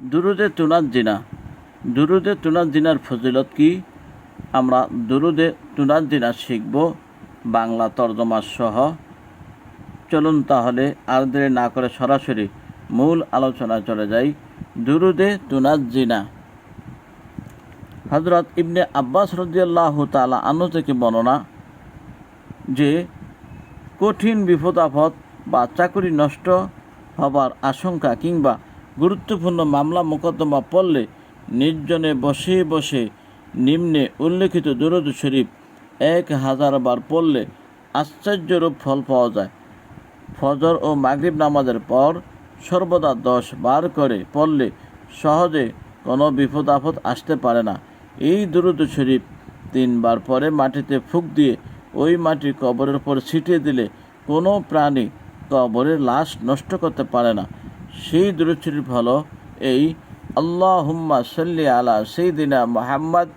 দুরুদে জিনা। দুরুদে তুনাত জিনার ফজিলত কি? আমরা দুরুদে তুনাত জিনা শিখব বাংলা তর্জমা সহ। চলুন তাহলে আর দেরি না করে সরাসরি মূল আলোচনা চলে যাই। দুরুদে তুনাত জিনা। হজরত ইবনে আব্বাস রদিয়াল্লাহ তালা আনু থেকে বর্ণনা যে, কঠিন বিপদ আপদ বা চাকরি নষ্ট হবার আশঙ্কা কিংবা গুরুত্বপূর্ণ মামলা মোকদ্দমা পড়লে নির্জনে বসে বসে নিম্নে উল্লেখিত দুরুদ শরীফ এক হাজার বার পড়লে আশ্চর্যরূপ ফল পাওয়া যায়। ফজর ও মাগরিব নামাজের পর সর্বদা দশ বার করে পড়লে সহজে কোনো বিপদ আপদ আসতে পারে না। এই দুরুদ শরীফ তিনবার পরে মাটিতে ফুক দিয়ে ওই মাটি কবরের উপর ছিটিয়ে দিলে কোনো প্রাণী কবরের লাশ নষ্ট করতে পারে না। সেই দূরত শরীফ এই আল্লাহ হুম্মা সাল্লি আলা সেইদিনা মোহাম্মদ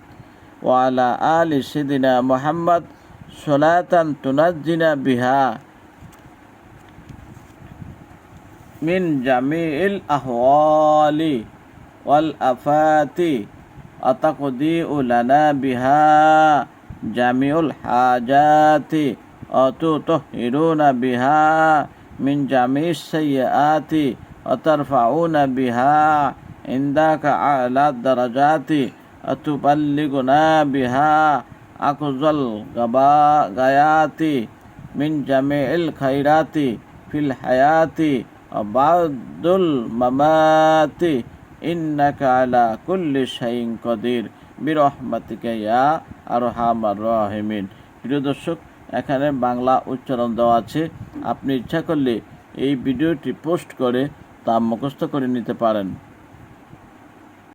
ওয়ালা আলি সেদিনা মোহাম্মদ সোলাতান তুনাজিনা বিহা মিন জামিল আহওয়ালি ওয়াল আফাতি অতকদি উলানা বিহা জামিউল হাজাতি অতু তহিরুনা বিহা মিন জামি সৈয়াতি وترفعون بها عندك أعلى الدرجات وتبلغنا بها أقصى الغايات من جميع الخيرات في الحياة وبعد الممات إنك على كل شيء قدير برحمتك يا أرحم الراحمين প্রিয় দর্শক এখানে বাংলা উচ্চারণ দেওয়া আছে আপনি ইচ্ছা করলে এই ভিডিওটি পোস্ট করে তা মুখস্থ করে নিতে পারেন।